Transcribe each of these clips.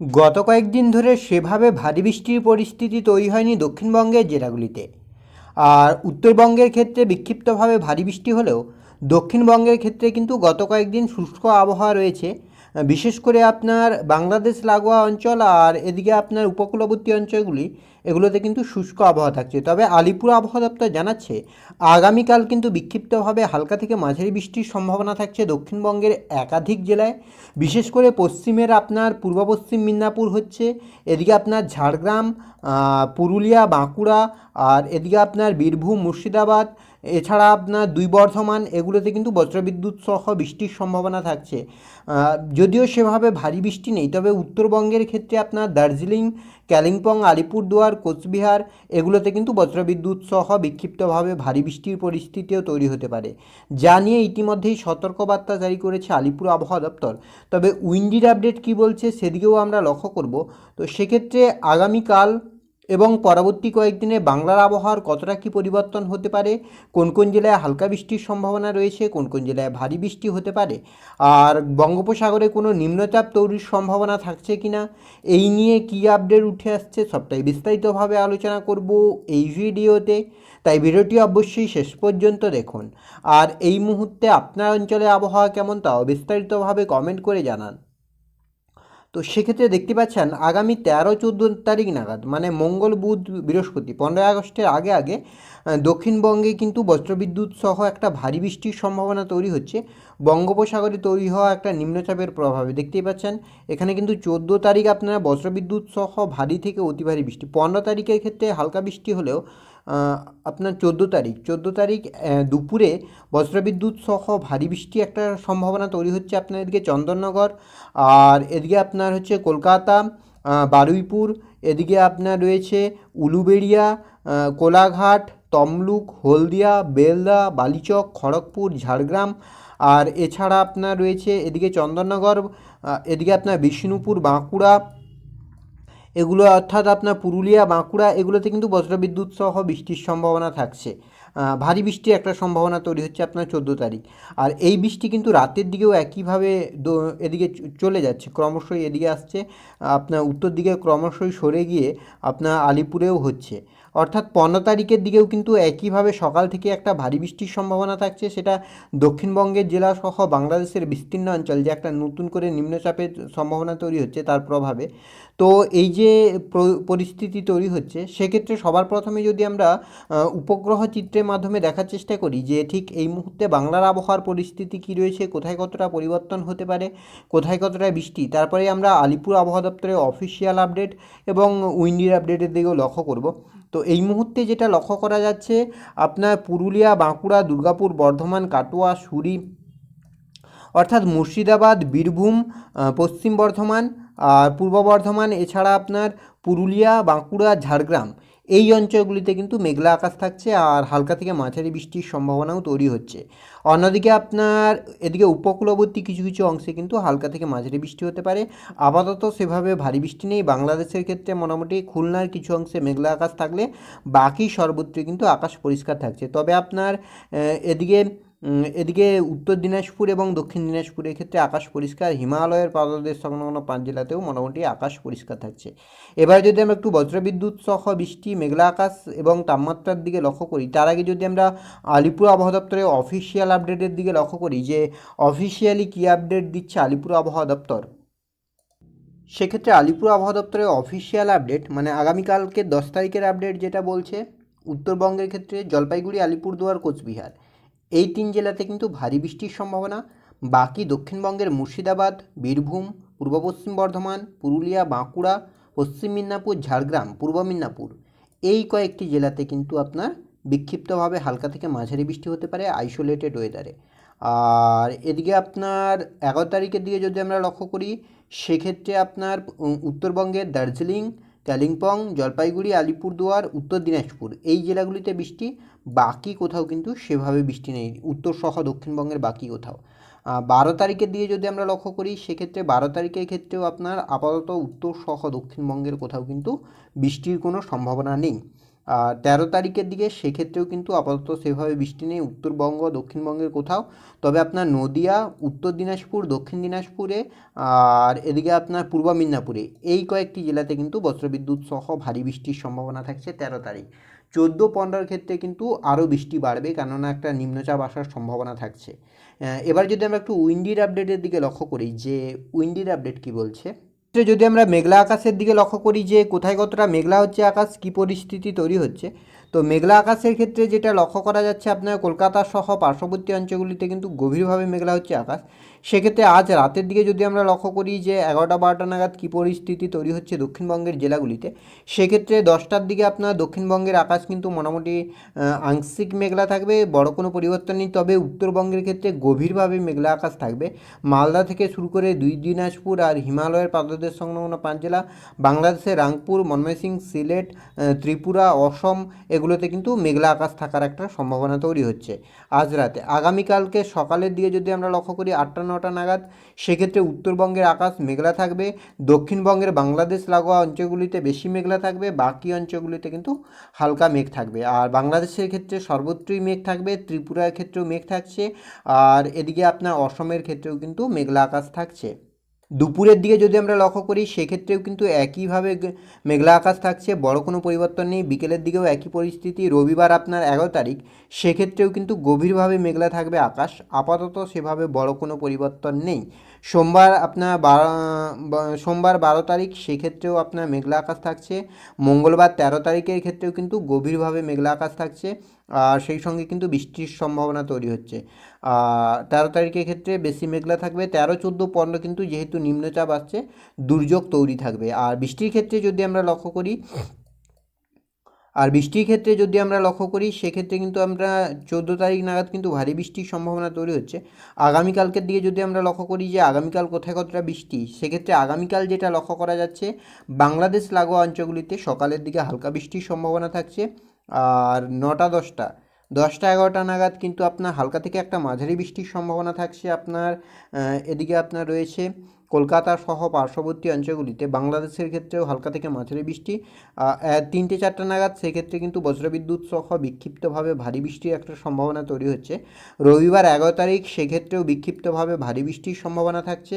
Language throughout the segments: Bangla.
গত কয়েকদিন ধরে সেভাবে ভারী বৃষ্টির পরিস্থিতি তৈরি হয়নি দক্ষিণবঙ্গের জেলাগুলিতে। আর উত্তরবঙ্গের ক্ষেত্রে বিক্ষিপ্তভাবে ভারী বৃষ্টি হলেও দক্ষিণবঙ্গের ক্ষেত্রে কিন্তু গত কয়েকদিন শুষ্ক আবহাওয়া রয়েছে। বিশেষ করে আপনার বাংলাদেশ লাগোয়া অঞ্চল আর এদিকে আপনার উপকূলবর্তী অঞ্চলগুলি, এগুলোতে কিন্তু শুষ্ক আবহাওয়া থাকছে। তবে আলিপুর আবহাওয়া দপ্তর জানাচ্ছে, আগামীকাল কিন্তু বিক্ষিপ্তভাবে হালকা থেকে মাঝারি বৃষ্টির সম্ভাবনা থাকছে দক্ষিণবঙ্গের একাধিক জেলায়। বিশেষ করে পশ্চিমের আপনার পূর্ব পশ্চিম মিদনাপুর হচ্ছে, এদিকে আপনার ঝাড়গ্রাম পুরুলিয়া, বাঁকুড়া, আর এদিকে আপনার বীরভূম, মুর্শিদাবাদ এছাড়া আপনার দুই বর্ধমান, এগুলোতে কিন্তু বজ্রবিদ্যুৎ সহ বৃষ্টির সম্ভাবনা থাকছে। যদিও সেভাবে ভারী বৃষ্টি নেই, তবে উত্তরবঙ্গের ক্ষেত্রে আপনার দার্জিলিং, কালিম্পং, আলিপুরদুয়ার, কোচবিহার, এগুলোতে কিন্তু বজ্রবিদ্যুৎ সহ বিক্ষিপ্তভাবে ভারী বৃষ্টির পরিস্থিতিও তৈরি হতে পারে। যা নিয়ে ইতিমধ্যেই সতর্কবার্তা জারি করেছে আলিপুর আবহাওয়া দপ্তর। তবে উইন্ডির আপডেট কী বলছে সেদিকেও আমরা লক্ষ্য করব। তো সেক্ষেত্রে আগামীকাল এবং পরবর্তী কয়েকদিনে বাংলার আবহাওয়ার কতটা কী পরিবর্তন হতে পারে, কোন কোন জেলায় হালকা বৃষ্টির সম্ভাবনা রয়েছে, কোন কোন জেলায় ভারী বৃষ্টি হতে পারে, আর বঙ্গোপসাগরে কোনো নিম্নচাপ তৈরির সম্ভাবনা থাকছে কি না, এই নিয়ে কী আপডেট উঠে আসছে সবটাই বিস্তারিতভাবে আলোচনা করব এই ভিডিওতে। তাই ভিডিওটি অবশ্যই শেষ পর্যন্ত দেখুন। আর এই মুহূর্তে আপনার অঞ্চলে আবহাওয়া কেমন, তাও বিস্তারিতভাবে কমেন্ট করে জানান। তো সেক্ষেত্রে দেখতে পাচ্ছেন আগামী তেরো চোদ্দ তারিখ নাগাদ মানে মঙ্গল, বুধ, বৃহস্পতি, পনেরোই আগস্টের আগে আগে দক্ষিণবঙ্গে কিন্তু বজ্রবিদ্যুৎ সহ একটা ভারী বৃষ্টির সম্ভাবনা তৈরি হচ্ছে। বঙ্গোপসাগরে তৈরি হওয়া একটা নিম্নচাপের প্রভাবে দেখতেই পাচ্ছেন, এখানে কিন্তু চোদ্দ তারিখ আপনারা বজ্রবিদ্যুৎ সহ ভারী থেকে অতি ভারী বৃষ্টি, পনেরো তারিখের ক্ষেত্রে হালকা বৃষ্টি হলেও আপনার চোদ্দ তারিখ। চোদ্দ তারিখ দুপুরে বজ্রবিদ্যুৎ সহ ভারী বৃষ্টি একটা সম্ভাবনা তৈরি হচ্ছে আপনার এদিকে চন্দননগর। আর এদিকে আপনার হচ্ছে কলকাতা বারুইপুর, এদিকে আপনার রয়েছে উলুবেড়িয়া কোলাঘাট, তমলুক, হলদিয়া, বেলদা, বালিচক, খড়গপুর, ঝাড়গ্রাম। আর এছাড়া আপনার রয়েছে এদিকে চন্দননগর এদিকে আপনার বিষ্ণুপুর, বাঁকুড়া এগুলো অর্থাৎ আপনার পুরুলিয়া, বাঁকুড়া, এগুলোতে কিন্তু বজ্রবিদ্যুৎ সহ বৃষ্টির সম্ভাবনা থাকছে। ভারী বৃষ্টির একটা সম্ভাবনা তৈরি হচ্ছে আপনার চোদ্দ তারিখ। আর এই বৃষ্টি কিন্তু রাতের দিকেও একইভাবে এদিকে চলে যাচ্ছে, ক্রমশই এদিকে আসছে। আপনার উত্তর দিকে ক্রমশই সরে গিয়ে আপনার আলিপুরেও হচ্ছে। অর্থাৎ পনেরো তারিখের দিকেও কিন্তু একইভাবে সকাল থেকে একটা ভারী বৃষ্টির সম্ভাবনা থাকছে। সেটা দক্ষিণবঙ্গের জেলা সহ বাংলাদেশের বিস্তীর্ণ অঞ্চল যে একটা নতুন করে নিম্নচাপের সম্ভাবনা তৈরি হচ্ছে তার প্রভাবে। তো এই যে প্র- পরিস্থিতি তৈরি হচ্ছে, সেক্ষেত্রে সবার প্রথমে যদি আমরা উপগ্রহ চিত্রের মাধ্যমে দেখার চেষ্টা করি যে ঠিক এই মুহূর্তে বাংলার আবহাওয়ার পরিস্থিতি কী রয়েছে, কোথায় কতটা পরিবর্তন হতে পারে, কোথায় কতটা বৃষ্টি, তারপরে আমরা আলিপুর আবহাওয়া দপ্তরের অফিসিয়াল আপডেট এবং উইন্ডির আপডেটের দিকেও লক্ষ্য করব। তো এই মুহূর্তে যেটা লক্ষ্য করা যাচ্ছে, আপনার পুরুলিয়া, বাঁকুড়া, দুর্গাপুর, বর্ধমান, কাটোয়া, সুরি, অর্থাৎ মুর্শিদাবাদ, বীরভূম পশ্চিম বর্ধমান, আর পূর্ব বর্ধমান, এছাড়া আপনার পুরুলিয়া, বাঁকুড়া, ঝাড়গ্রাম। এই অঞ্চলগুলিতে কিন্তু মেঘলা আকাশ থাকছে আর হালকা থেকে মাঝারি বৃষ্টির সম্ভাবনাও তৈরি হচ্ছে। অন্যদিকে আপনার এদিকে উপকূলবর্তী কিছু কিছু অংশে কিন্তু হালকা থেকে মাঝারি বৃষ্টি হতে পারে। আপাতত সেভাবে ভারী বৃষ্টি নেই। বাংলাদেশের ক্ষেত্রে মোটামুটি খুলনার কিছু অংশে মেঘলা আকাশ থাকলে বাকি সর্বত্র কিন্তু আকাশ পরিষ্কার থাকছে। তবে আপনার এদিকে এদিকে উত্তর দিনাজপুর এবং দক্ষিণ দিনাজপুরের ক্ষেত্রে আকাশ পরিষ্কার। হিমালয়ের পাদদেশ সংলগ্ন পাঁচ জেলাতেও মোটামুটি আকাশ পরিষ্কার থাকছে। এবার যদি আমরা একটু বজ্রবিদ্যুৎ সহ বৃষ্টি, মেঘলা আকাশ এবং তাপমাত্রার দিকে লক্ষ্য করি, তার আগে যদি আমরা আলিপুর আবহাওয়া দপ্তরের অফিসিয়াল আপডেটের দিকে লক্ষ্য করি যে অফিসিয়ালি কী আপডেট দিচ্ছে আলিপুর আবহাওয়া দপ্তর? সেক্ষেত্রে আলিপুর আবহাওয়া দপ্তরের অফিসিয়াল আপডেট মানে আগামীকালকে দশ তারিখের আপডেট যেটা বলছে, উত্তরবঙ্গের ক্ষেত্রে জলপাইগুড়ি, আলিপুরদুয়ার, কোচবিহার। এই তিন জেলাতে কিন্তু ভারী বৃষ্টির সম্ভাবনা। বাকি দক্ষিণবঙ্গের মুর্শিদাবাদ, বীরভূম, পূর্ব পশ্চিম বর্ধমান, পুরুলিয়া, বাঁকুড়া, পশ্চিম মিদনাপুর, ঝাড়গ্রাম, পূর্ব মিদনাপুর। এই কয়েকটি জেলাতে কিন্তু আপনার বিক্ষিপ্তভাবে হালকা থেকে মাঝারি বৃষ্টি হতে পারে আইসোলেটেড ওয়েদারে। আর এদিকে আপনার এগারো তারিখের দিকে যদি আমরা লক্ষ্য করি, সেক্ষেত্রে আপনার উত্তরবঙ্গের দার্জিলিং কালিম্পং, জলপাইগুড়ি, আলিপুরদুয়ার, উত্তর দিনাজপুর। এই জেলাগুলিতে বৃষ্টি, বাকি কোথাও কিন্তু সেভাবে বৃষ্টি নেই। উত্তর সহ দক্ষিণবঙ্গের বাকি কোথাও। বারো তারিখের দিয়ে যদি আমরা লক্ষ্য করি, সেক্ষেত্রে বারো তারিখের ক্ষেত্রেও আপনার আপাতত উত্তর সহ দক্ষিণবঙ্গের কোথাও কিন্তু বৃষ্টির কোনো সম্ভাবনা নেই। তেরো তারিখের দিকে সেক্ষেত্রেও কিন্তু আপাতত সেভাবে বৃষ্টি নেই, উত্তরবঙ্গ, দক্ষিণবঙ্গের কোথাও। তবে আপনার নদিয়া, উত্তর দিনাজপুর, দক্ষিণ দিনাজপুরে, আর এদিকে আপনার পূর্ব মিদনাপুরে, এই কয়েকটি জেলাতে কিন্তু বজ্রবিদ্যুৎ সহ ভারী বৃষ্টির সম্ভাবনা থাকছে তেরো তারিখ। চোদ্দ পনেরোর ক্ষেত্রে কিন্তু আরও বৃষ্টি বাড়বে, কেননা একটা নিম্নচাপ আসার সম্ভাবনা থাকছে। এবার যদি আমরা একটু উইন্ডির আপডেটের দিকে লক্ষ্য করি, যে উইন্ডির আপডেট কি বলছে? ক্ষেত্রে যদি আমরা মেঘলা আকাশের দিকে লক্ষ্য করি যে কোথায় কতটা মেঘলা হচ্ছে আকাশ, কী পরিস্থিতি তৈরি হচ্ছে, তো মেঘলা আকাশের ক্ষেত্রে যেটা লক্ষ্য করা যাচ্ছে আপনার কলকাতা সহ পার্শ্ববর্তী অঞ্চলগুলিতে কিন্তু গভীরভাবে মেঘলা হচ্ছে আকাশ। সেক্ষেত্রে আজ রাতের দিকে যদি আমরা লক্ষ্য করি যে এগারোটা বারোটা নাগাদ কী পরিস্থিতি তৈরি হচ্ছে দক্ষিণবঙ্গের জেলাগুলিতে, সেক্ষেত্রে দশটার দিকে আপনার দক্ষিণবঙ্গের আকাশ কিন্তু মোটামুটি আংশিক মেঘলা থাকবে, বড় কোনো পরিবর্তন নেই। তবে উত্তরবঙ্গের ক্ষেত্রে গভীরভাবে মেঘলা আকাশ থাকবে। মালদা থেকে শুরু করে দুই দিনাজপুর আর হিমালয়ের পাদদেশ সংলগ্ন পাঁচ জেলা বাংলাদেশের রাংপুর, ময়মনসিং, সিলেট ত্রিপুরা, অসম, এগুলোতে কিন্তু মেঘলা আকাশ থাকার একটা সম্ভাবনা তৈরি হচ্ছে। আজ রাতে। আগামীকালকে সকালের দিকে যদি আমরা লক্ষ্য করি আটটা, নটা নাগাদ, সেক্ষেত্রে উত্তরবঙ্গের আকাশ মেঘলা থাকবে। দক্ষিণবঙ্গের বাংলাদেশ লাগোয়া অঞ্চলগুলিতে বেশি মেঘলা থাকবে, বাকি অঞ্চলগুলিতে কিন্তু হালকা মেঘ থাকবে। আর বাংলাদেশের ক্ষেত্রে সর্বত্রই মেঘ থাকবে, ত্রিপুরার ক্ষেত্রেও মেঘ থাকছে, আর এদিকে আপনার অসমের ক্ষেত্রেও কিন্তু মেঘলা আকাশ থাকছে। দুপুরের দিকে যদি আমরা লক্ষ্য করি, সেক্ষেত্রেও কিন্তু একইভাবে মেঘলা আকাশ থাকছে, বড় কোনো পরিবর্তন নেই। বিকেলের দিকেও একই পরিস্থিতি। রবিবার আপনার এগারো তারিখ, সেক্ষেত্রেও কিন্তু গভীরভাবে মেঘলা থাকবে আকাশ। আপাতত সেভাবে বড় কোনো পরিবর্তন নেই। সোমবার আপনার বারো সোমবার বারো তারিখ, সেক্ষেত্রেও আপনার মেঘলা আকাশ থাকছে। মঙ্গলবার তেরো তারিখের ক্ষেত্রেও কিন্তু গভীরভাবে মেঘলা আকাশ থাকছে। আর সেই সঙ্গে কিন্তু বৃষ্টির সম্ভাবনা তৈরি হচ্ছে। তেরো তারিখের ক্ষেত্রে বেশি মেঘলা থাকবে। তেরো, চোদ্দ, পনেরো কিন্তু যেহেতু নিম্নচাপ আসছে, দুর্যোগ তৈরি থাকবে। আর বৃষ্টির ক্ষেত্রে যদি আমরা লক্ষ্য করি আর বৃষ্টির ক্ষেত্রে যদি আমরা লক্ষ্য করি, সেক্ষেত্রে কিন্তু আমরা চোদ্দ তারিখ নাগাদ কিন্তু ভারী বৃষ্টির সম্ভাবনা তৈরি হচ্ছে। আগামীকালকের দিকে যদি আমরা লক্ষ্য করি যে আগামীকাল কোথায় কতটা বৃষ্টি, সেক্ষেত্রে আগামীকাল যেটা লক্ষ্য করা যাচ্ছে, বাংলাদেশ লাগোয়া অঞ্চলগুলিতে সকালের দিকে হালকা বৃষ্টির সম্ভাবনা থাকছে। আর নটা দশটা দশটা এগারোটা নাগাদ কিন্তু আপনার হালকা থেকে একটা মাঝারি বৃষ্টির সম্ভাবনা থাকছে আপনার এদিকে আপনার রয়েছে কলকাতা সহ পার্শ্ববর্তী অঞ্চলগুলিতে বাংলাদেশের ক্ষেত্রেও হালকা থেকে মাঝারি বৃষ্টি তিনটে চারটা নাগাদ। সেক্ষেত্রে কিন্তু বজ্রবিদ্যুৎ সহ বিক্ষিপ্তভাবে ভারী বৃষ্টির একটা সম্ভাবনা তৈরি হচ্ছে। রবিবার এগারো তারিখ সেক্ষেত্রেও বিক্ষিপ্তভাবে ভারী বৃষ্টির সম্ভাবনা থাকছে।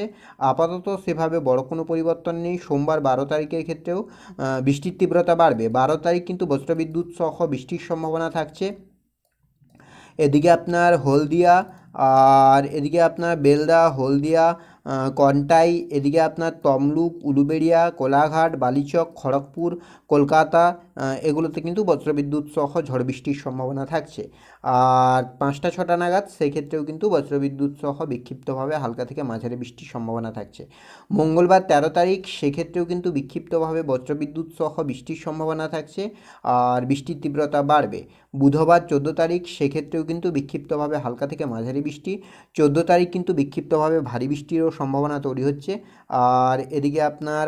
আপাতত সেভাবে বড় কোনো পরিবর্তন নেই। সোমবার বারো তারিখের ক্ষেত্রেও বৃষ্টির তীব্রতা বাড়বে। বারো তারিখ কিন্তু বজ্রবিদ্যুৎ সহ বৃষ্টির সম্ভাবনা থাকছে। এদিকে আপনার হলদিয়া, আর এদিকে আপনার বেলদা, হলদিয়া কন্টাই এদিকে আপনার তমলুক উলুবেড়িয়া কোলাঘাট বালিচক খড়গপুর কলকাতা এগুলোতে কিন্তু বজ্রবিদ্যুৎ সহ ঝড় বৃষ্টির সম্ভাবনা থাকছে। আর পাঁচটা, ছটা নাগাদ সেক্ষেত্রেও কিন্তু বজ্রবিদ্যুৎ সহ বিক্ষিপ্তভাবে হালকা থেকে মাঝারি বৃষ্টির সম্ভাবনা থাকছে। মঙ্গলবার তেরো তারিখ সেক্ষেত্রেও কিন্তু বিক্ষিপ্তভাবে বজ্রবিদ্যুৎ সহ বৃষ্টির সম্ভাবনা থাকছে আর বৃষ্টির তীব্রতা বাড়বে। বুধবার চোদ্দ তারিখ সেক্ষেত্রেও কিন্তু বিক্ষিপ্তভাবে হালকা থেকে মাঝারি বৃষ্টি, চোদ্দ তারিখ কিন্তু বিক্ষিপ্তভাবে ভারী বৃষ্টিরও সম্ভাবনা তৈরি হচ্ছে। আর এদিকে আপনার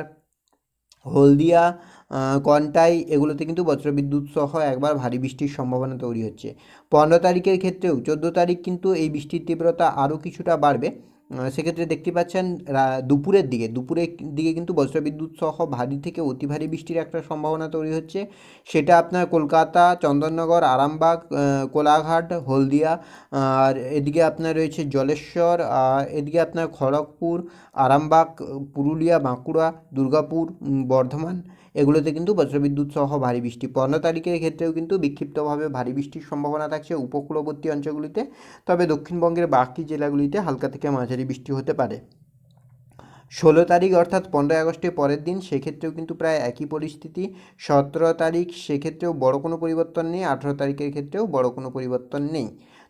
হলদিয়া কন্টাই এগুলোতে কিন্তু বজ্রবিদ্যুৎ সহ একবার ভারী বৃষ্টির সম্ভাবনা তৈরি হচ্ছে। পনেরো তারিখের ক্ষেত্রেও চোদ্দ তারিখ কিন্তু এই বৃষ্টির তীব্রতা আরও কিছুটা বাড়বে। সেক্ষেত্রে দেখতে পাচ্ছেন দুপুরের দিকে দুপুরের দিকে কিন্তু বজ্রবিদ্যুৎ সহ ভারী থেকে অতি ভারী বৃষ্টির একটা সম্ভাবনা তৈরি হচ্ছে। সেটা আপনার কলকাতা, চন্দননগর, আরামবাগ কোলাঘাট, হলদিয়া, আর এদিকে আপনার রয়েছে জলেশ্বর এদিকে আপনার খড়গপুর, আরামবাগ, পুরুলিয়া, বাঁকুড়া, দুর্গাপুর বর্ধমান। এগুলোতে কিন্তু বজ্রবিদ্যুৎ সহ ভারী বৃষ্টি। পনেরো তারিখের ক্ষেত্রেও কিন্তু বিক্ষিপ্তভাবে ভারী বৃষ্টির সম্ভাবনা থাকছে উপকূলবর্তী অঞ্চলগুলিতে। তবে দক্ষিণবঙ্গের বাকি জেলাগুলিতে হালকা থেকে মাঝারি বৃষ্টি হতে পারে। ষোলো তারিখ অর্থাৎ পনেরোই আগস্টের পরের দিন, সেক্ষেত্রেও কিন্তু প্রায় একই পরিস্থিতি। সতেরো তারিখ, সেক্ষেত্রেও বড় কোনো পরিবর্তন নেই। আঠেরো তারিখের ক্ষেত্রেও বড় কোনো পরিবর্তন নেই।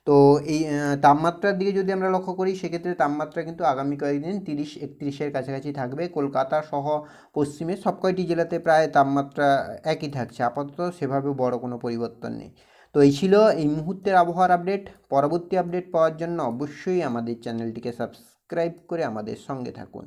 তো এই তাপমাত্রার দিকে যদি আমরা লক্ষ্য করি, সেক্ষেত্রে তাপমাত্রা কিন্তু আগামী কয়েকদিন তিরিশ, একত্রিশের কাছাকাছি থাকবে। কলকাতা সহ পশ্চিমে সব কয়টি জেলাতে প্রায় তাপমাত্রা একই থাকছে। আপাতত সেভাবে বড় কোনো পরিবর্তন নেই। তো এই ছিল এই মুহূর্তের আবহাওয়ার আপডেট। পরবর্তী আপডেট পাওয়ার জন্য অবশ্যই আমাদের চ্যানেলটিকে সাবস্ক্রাইব করে আমাদের সঙ্গে থাকুন।